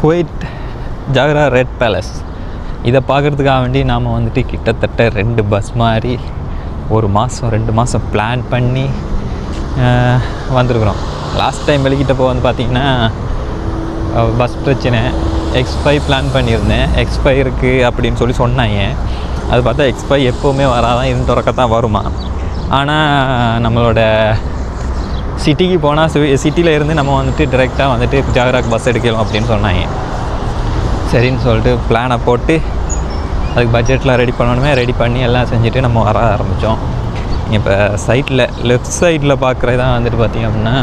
Quite ஜாகரா red palace. இதை பார்க்குறதுக்காக வேண்டி நாம் வந்துட்டு கிட்டத்தட்ட ரெண்டு பஸ் மாதிரி ஒரு மாதம் ரெண்டு மாதம் பிளான் பண்ணி வந்திருக்குறோம் வந்திருக்கிறோம். லாஸ்ட் டைம் வெளிக்கிட்டப்போ வந்து பார்த்திங்கன்னா பஸ் பிரச்சனை. எக்ஸ் ஃபைவ் பிளான் பண்ணியிருந்தேன். எக்ஸ் ஃபைவ் இருக்குது அப்படின்னு சொல்லி சொன்னாங்க. அது பார்த்தா எக்ஸ் ஃபைவ் எப்போவுமே வராதான் இருந்து தான் வருமா? ஆனால் நம்மளோட சிட்டிக்கு போனால் சிட்டியில் இருந்து நம்ம வந்துட்டு டிரெக்டாக வந்துட்டு ஜாகராக் பஸ் எடுக்கலாம் அப்படின்னு சொன்னாங்க. சரின்னு சொல்லிட்டு பிளானை போட்டு அதுக்கு பட்ஜெட்லாம் ரெடி பண்ணணுமே ரெடி பண்ணி எல்லாம் செஞ்சுட்டு நம்ம வர ஆரம்பித்தோம் இப்போ சைட்டில் லெஃப்ட் சைடில் பார்க்குறது தான் வந்துட்டு பார்த்திங்க அப்படின்னா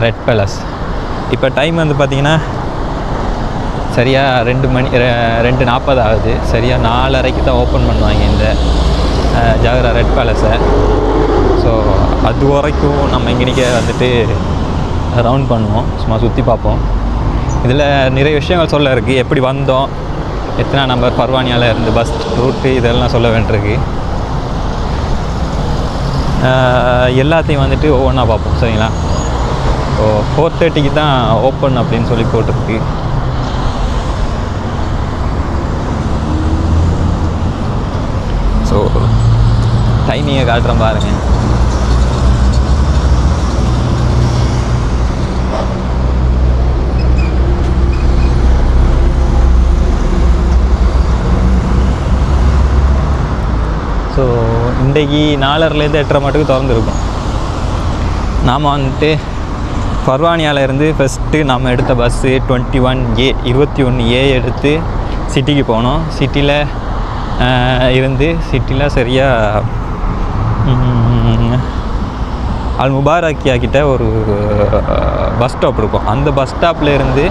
ரெட் பேலஸ் இப்போ டைம் வந்து பார்த்திங்கன்னா சரியாக ரெண்டு மணி ரெ- ரெண்டு நாற்பது ஆகுது. சரியாக நாலரைக்கு தான் ஓப்பன் பண்ணுவாங்க இந்த ஜாகரா ரெட் பேலஸை ஸோ அது வரைக்கும் நம்ம இங்கேனிக்க வந்துட்டு ரவுண்ட் பண்ணுவோம். சும்மா சுற்றி பார்ப்போம். இதில் நிறைய விஷயங்கள் சொல்ல இருக்குது எப்படி வந்தோம்? எத்தனை நம்பர் பர்வானியாவில் இருந்து பஸ் ரூட்டு இதெல்லாம் சொல்ல வேண்டியிருக்கு. எல்லாத்தையும் வந்துட்டு ஒவ்வொன்றா பார்ப்போம். சரிங்களா? ஸோ ஃபோர் தேர்ட்டிக்கு தான் ஓப்பன் அப்படின்னு சொல்லி போட்டிருக்கு. ஸோ டைமிங்கை காட்டுறேன் பாருங்கள் ஸோ இன்றைக்கி நாலரைலேருந்து எட்டரை மட்டுக்கு திறந்துருக்கும். நாம் வந்துட்டு பர்வானியாவிலேருந்து ஃபஸ்ட்டு நம்ம எடுத்த பஸ்ஸு டுவெண்ட்டி ஒன் ஏ இருபத்தி ஒன்று ஏ எடுத்து சிட்டிக்கு போனோம். சிட்டியில் இருந்து சிட்டியில் சரியாக அல் முபாரக்கியா கிட்ட ஒரு பஸ் ஸ்டாப் இருக்கும். அந்த பஸ் ஸ்டாப்பில் இருந்து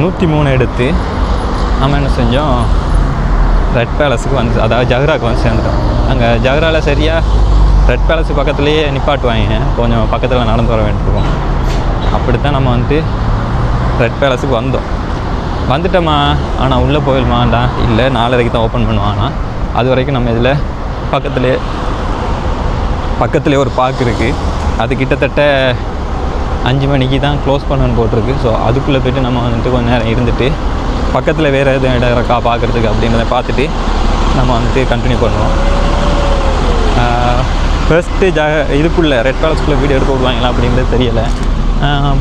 நூற்றி மூணு எடுத்து நம்ம என்ன செஞ்சோம்? ரெட் பேலஸுக்கு வந்து அதாவது ஜஹ்ராக்கு வந்து சேர்ந்துட்டோம். அங்கே ஜஹ்ராவில் சரியாக ரெட் பேலஸ் பக்கத்துலேயே நிப்பாட்டுவாங்க. கொஞ்சம் பக்கத்தில் நடந்து வர வேண்டியிருக்கும் அப்படி தான் நம்ம வந்துட்டு ரெட் பேலஸுக்கு வந்தோம். வந்துட்டோமா ஆனால் உள்ளே போயிடுமாண்டா இல்லை நாலரைக்கு தான் ஓப்பன் பண்ணுவானா. அது வரைக்கும் நம்ம இதில் பக்கத்துலேயே பக்கத்துலேயே ஒரு பார்க் இருக்குது அது கிட்டத்தட்ட அஞ்சு மணிக்கு தான் க்ளோஸ் பண்ணணும்னு போட்டிருக்கு. ஸோ அதுக்குள்ளே போயிட்டு நம்ம வந்துட்டு கொஞ்சம் நேரம் இருந்துட்டு பக்கத்தில் வேறு எதுவும் இடம் இருக்கா பார்க்குறதுக்கு அப்படின்றத பார்த்துட்டு நம்ம வந்துட்டு கண்டினியூ பண்ணுவோம். ஃபஸ்ட்டு ஜா இதுக்குள்ளே ரெட் பேலஸ்குள்ளே வீடியோ எடுக்க விடுவாங்களா அப்படின்றது தெரியலை.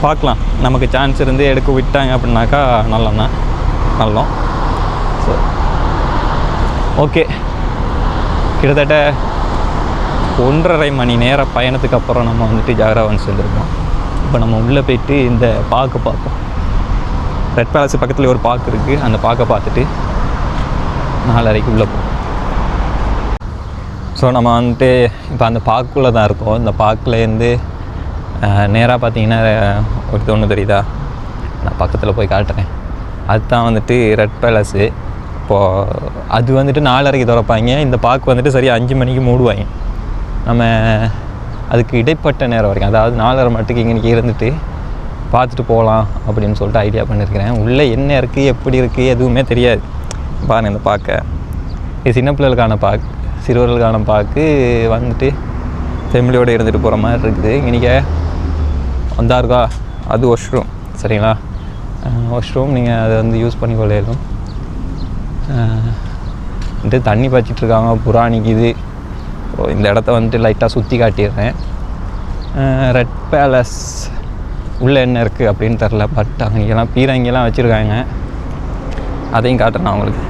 பார்க்கலாம். நமக்கு சான்ஸ் இருந்து எடுக்க விட்டாங்க அப்படின்னாக்கா நல்லண்ணா நல்லோம். ஸோ ஓகே கிட்டத்தட்ட ஒன்றரை மணி நேர பயணத்துக்கு அப்புறம் நம்ம வந்துட்டு ஜாகராவன் சேர்ந்துருக்கோம். இப்போ நம்ம உள்ளே போயிட்டு இந்த பார்க்கு பார்ப்போம். ரெட் பேலஸ் பக்கத்தில் ஒரு பார்க் இருக்குது அந்த பார்க்கை பார்த்துட்டு நாலரைக்கு உள்ளே போகும் ஸோ நம்ம வந்துட்டு இப்போ அந்த பார்க்குள்ளே தான் இருக்கோம். இந்த பார்க்லேருந்து நேராக பார்த்தீங்கன்னா ஒரு ஒன்று தெரியுதா? நான் பக்கத்தில் போய் காட்டுறேன். அதுதான் வந்துட்டு ரெட் பேலஸு இப்போது அது வந்துட்டு நாலரைக்கு திறப்பாங்க. இந்த பார்க் வந்துட்டு சரியாக அஞ்சு மணிக்கு மூடுவாங்க. நம்ம அதுக்கு இடைப்பட்ட நேரம் வரைக்கும் அதாவது நாலரை மட்டுக்கு இங்கே இருந்துட்டு பார்த்துட்டு போகலாம் அப்படின்னு சொல்லிட்டு ஐடியா பண்ணியிருக்கிறேன் உள்ளே என்ன இருக்குது எப்படி இருக்குது எதுவுமே தெரியாது. பாருங்கள் இந்த பார்க்க இது சின்ன பிள்ளைகளுக்கான பார்க் சிறுவர்களுக்கான பார்க்கு வந்துட்டு ஃபேமிலியோடு இருந்துட்டு போகிற மாதிரி இருக்குது. இன்றைக்கி வந்தா இருக்கா அது வாஷ்ரூம் சரிங்களா? வாஷ்ரூம் நீங்கள் அதை வந்து யூஸ் பண்ணி கொள்ளையிலும் வந்துட்டு தண்ணி பாய்ச்சிட்டு இருக்காங்க புறாணிக்குது ஸோ இந்த இடத்த வந்துட்டு லைட்டாக சுற்றி காட்டிடுறேன். ரெட் பேலஸ் உள்ளே என்ன இருக்குது அப்படின்னு தெரில பட் அங்கெல்லாம் பீரங்கெல்லாம் வச்சுருக்காங்க. அதையும் காட்டுறேன் அவங்களுக்கு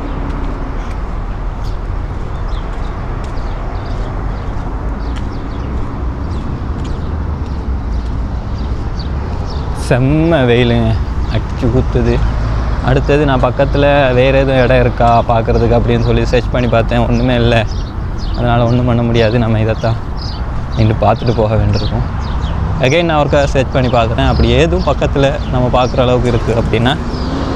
செம்ம வெயிலுங்க. அடிச்சு குத்துது அடுத்தது நான் பக்கத்தில் வேறு எதுவும் இடம் இருக்கா பார்க்குறதுக்கு அப்படின்னு சொல்லி சர்ச் பண்ணி பார்த்தேன். ஒன்றுமே இல்லை. அதனால் ஒன்றும் பண்ண முடியாது. நம்ம இதைத்தான் நின்று பார்த்துட்டு போக வேண்டியிருக்கும். அகைன் நான் ஒருக்கா சர்ச் பண்ணி பார்க்குறேன். அப்படி எதுவும் பக்கத்தில் நம்ம பார்க்குற அளவுக்கு இருக்குது அப்படின்னா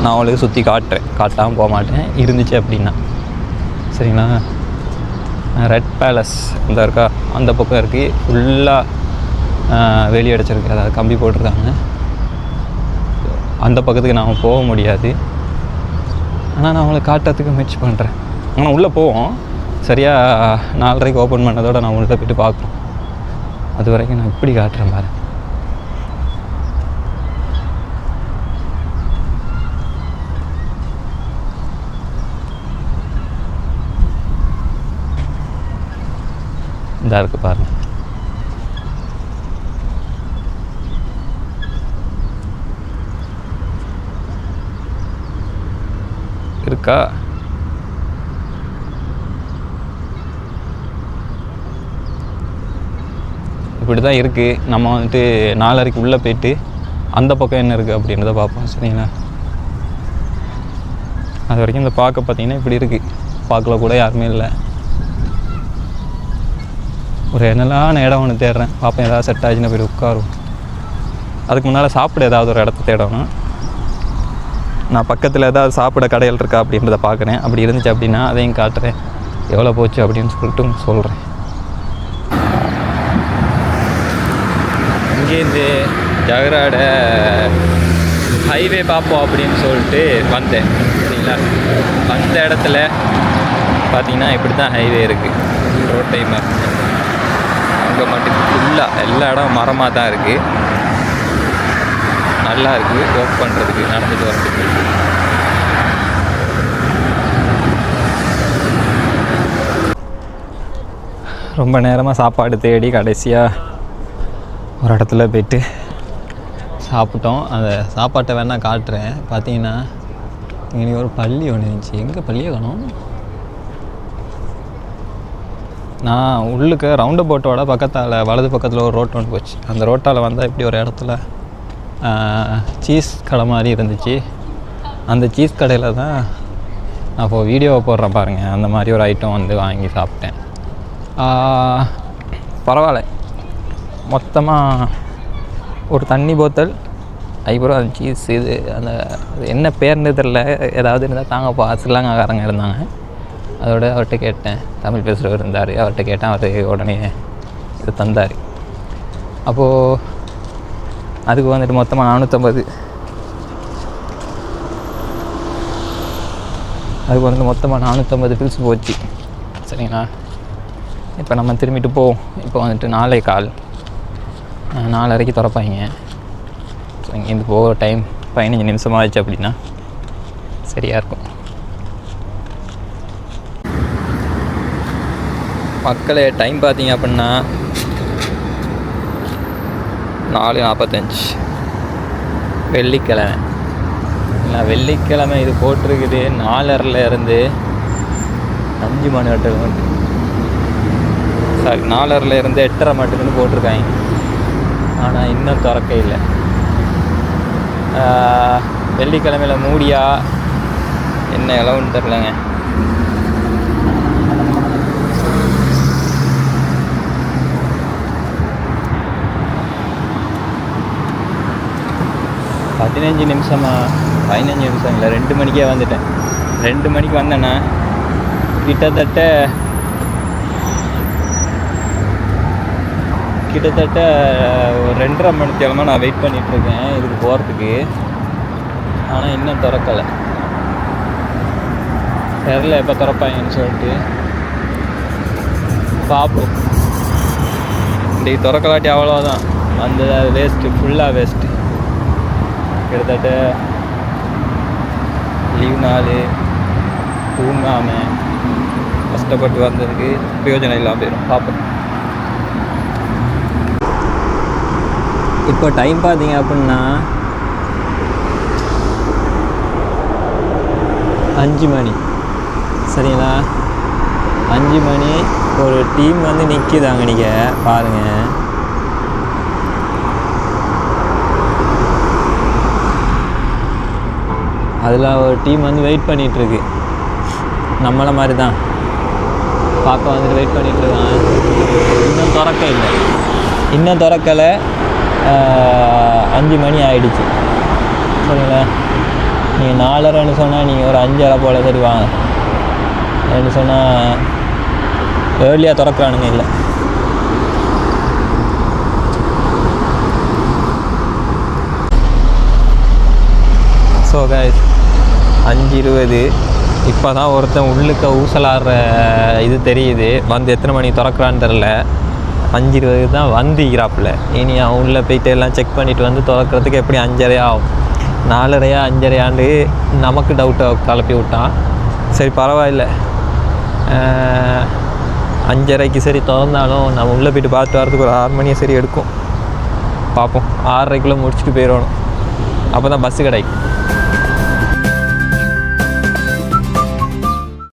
நான் அவளுக்கு சுற்றி காட்டுறேன். காட்டாமல் போக மாட்டேன். இருந்துச்சு அப்படின்னா. சரிங்களா? ரெட் பேலஸ் இந்த இருக்கா? அந்த பக்கம் இருக்குது ஃபுல்லாக வெளி அடைச்சிருக்கு. அதாவது கம்பி போட்டிருக்காங்க. அந்த பக்கத்துக்கு நாம் போக முடியாது. ஆனால் நான் அவங்கள காட்டுறதுக்கு முயற்சி பண்ணுறேன் ஆனால் உள்ளே போவோம். சரியாக நாலரைக்கு ஓப்பன் பண்ணதோட நான் உங்கள்கிட்ட போய்ட்டு பார்க்குறோம் அது வரைக்கும் நான் இப்படி காட்டுறேன் பாரு. இதாக இருக்குது பாருங்கள் இருக்கா? இப்படி தான் இருக்குது நம்ம வந்துட்டு நாலரைக்கு உள்ளே போயிட்டு அந்த பக்கம் என்ன இருக்குது அப்படின்றத பார்ப்போம் சரிங்களா? அது வரைக்கும் இந்த பார்க்க பார்த்தீங்கன்னா இப்படி இருக்குது பார்க்கல கூட யாருமே இல்லை. ஒரு என்னலான இடம் ஒன்று தேடுறேன். பார்ப்பேன் ஏதாவது செட் ஆச்சுன்னா போய் உட்காரும் அதுக்கு முன்னால் சாப்பிட ஏதாவது ஒரு இடத்த தேடணும். நான் பக்கத்தில் ஏதாவது சாப்பிட கடைகள் இருக்கா அப்படின்றத பார்க்குறேன். அப்படி இருந்துச்சு அப்படின்னா அதையும் காட்டுறேன். எவ்வளோ போச்சு அப்படின்னு சொல்லிட்டு சொல்கிறேன் இங்கேருந்து ஜகராட ஹைவே பார்ப்போம் அப்படின்னு சொல்லிட்டு வந்தேன். சரிங்களா? வந்த இடத்துல பார்த்தீங்கன்னா இப்படி தான் ஹைவே இருக்குது ரோட் டைம் அங்கே மட்டும் ஃபுல்லாக எல்லா இடம் மரமாக தான் இருக்குது நல்லா இருக்குது ஒர்க் பண்ணுறதுக்கு நடந்துட்டு வரதுக்கு. ரொம்ப நேரமாக சாப்பாடு தேடி கடைசியாக ஒரு இடத்துல போயிட்டு சாப்பிட்டோம். அந்த சாப்பாட்டை வேணால் காட்டுறேன். பார்த்தீங்கன்னா இன்றைக்கி ஒரு பள்ளி ஒன்று இருந்துச்சு. எங்கே பள்ளியே காணும் நான் உள்ளுக்கு ரவுண்டு போட்டோட பக்கத்தால் வலது பக்கத்தில் ஒரு ரோட் ஒன்று போச்சு. அந்த ரோட்டால் வந்தால் இப்படி ஒரு இடத்துல சீஸ் கடை மாதிரி இருந்துச்சு. அந்த சீஸ் கடையில் தான் நான் இப்போ வீடியோவை போடுறேன் பாருங்கள் அந்த மாதிரி ஒரு ஐட்டம் வந்து வாங்கி சாப்பிட்டேன். பரவாயில்ல. மொத்தமாக ஒரு தண்ணி போத்தல் அதுக்கப்புறம் அந்த சீஸ் இது அந்த அது என்ன பேர்னு தெரில ஏதாவது இருந்தால் தாங்கப்பா ஸ்ரீலங்காக்காரங்க இருந்தாங்க. அதோட அவர்கிட்ட கேட்டேன். தமிழ் பேசுகிறவர் இருந்தார். அவர்கிட்ட கேட்டேன். அவர் உடனே இது தந்தார். அப்போது அதுக்கு வந்துட்டு மொத்தமாக நானூற்றம்பது அதுக்கு வந்து மொத்தமாக நானூற்றம்பது பில்ஸ் போச்சு. சரிங்களா? இப்போ நம்ம திரும்பிட்டு போவோம். இப்போ வந்துட்டு நாளை கால். நாலரைக்கு திறப்பாங்க. ஸோ இங்கேருந்து போகிற டைம் பதினஞ்சு நிமிஷமாக ஆச்சு அப்படின்னா சரியாக இருக்கும். மக்களே டைம் பார்த்தீங்க அப்படின்னா நாலு நாற்பத்தஞ்சு வெள்ளிக்கிழமை. இல்லை வெள்ளிக்கிழமை இது போட்டிருக்குது. நாலரில் இருந்து அஞ்சு மணி வட்டம் சாரி நாலரில் இருந்து எட்டரை மட்டுக்குன்னு போட்டிருக்காங்க. ஆனால் இன்னும் திறக்க இல்லை. வெள்ளிக்கிழமையில் மூடியா? என்ன இளவுன்னு தெரிலங்க பதினஞ்சு நிமிஷமா? பதினஞ்சு நிமிஷம் இல்லை ரெண்டு மணிக்கே வந்துட்டேன். ரெண்டு மணிக்கு வந்தேன்னா கிட்டத்தட்ட கிட்டத்தட்ட ஒரு ரெண்டரை மணி கிழமை நான் வெயிட் பண்ணிகிட்ருக்கேன் இதுக்கு போகிறதுக்கு ஆனால் இன்னும் திறக்கலை. தெரில எப்போ திறப்பாங்கன்னு சொல்லிட்டு. பார்ப்போம் இன்றைக்கி திறக்கலாட்டி அவ்வளோதான் அந்த வேஸ்ட்டு ஃபுல்லாக வேஸ்ட்டு கிட்டத்தட்ட லீவ் நாள் தூங்காமல் கஷ்டப்பட்டு வந்ததுக்கு பிரயோஜனம் இல்லாமல் போயிடும் பார்ப்போம் இப்போ டைம் பார்த்தீங்க அப்படின்னா அஞ்சு மணி. சரிங்களா? அஞ்சு மணி ஒரு டீம் வந்து நிற்கிதாங்க நீங்கள் பாருங்கள் அதில் ஒரு டீம் வந்து வெயிட் பண்ணிகிட்ருக்கு நம்மளை மாதிரி தான் பாப்பா வந்துட்டு வெயிட் பண்ணிகிட்ருக்கான் இன்னும் திறக்க இல்லை இன்னும் திறக்கலை. அஞ்சு மணி ஆகிடுச்சு சரிங்களா? நீங்கள் நாலரைன்னு சொன்னால் நீங்கள் ஒரு அஞ்சரை போல் சரி வாங்க ஏன்னு சொன்னால் ஏர்லியாக திறக்கிறானுங்க இல்லை. ஸோ கைஸ் அஞ்சு இருபது. இப்போ தான் ஒருத்தன் உள்ளுக்க ஊசலாடுற இது தெரியுது. வந்து எத்தனை மணிக்கு திறக்கிறான்னு தெரில அஞ்சு இருபதுக்கு தான் வந்திக்கிறாப்புல இனி அவன் உள்ளே போயிட்டு எல்லாம் செக் பண்ணிட்டு வந்து திறக்கிறதுக்கு எப்படி அஞ்சரை ஆகும்? நாலரையா அஞ்சரையாண்டு நமக்கு டவுட்டை கலப்பி விட்டான். சரி பரவாயில்ல. அஞ்சரைக்கு சரி திறந்தாலும் நம்ம உள்ளே போயிட்டு பார்த்துட்டு வரதுக்கு ஒரு ஆறு மணியை சரி எடுக்கும். பார்ப்போம். ஆறரைக்குள்ளே முடிச்சுட்டு போயிடணும். அப்போ தான் பஸ்ஸு கிடைக்கும்.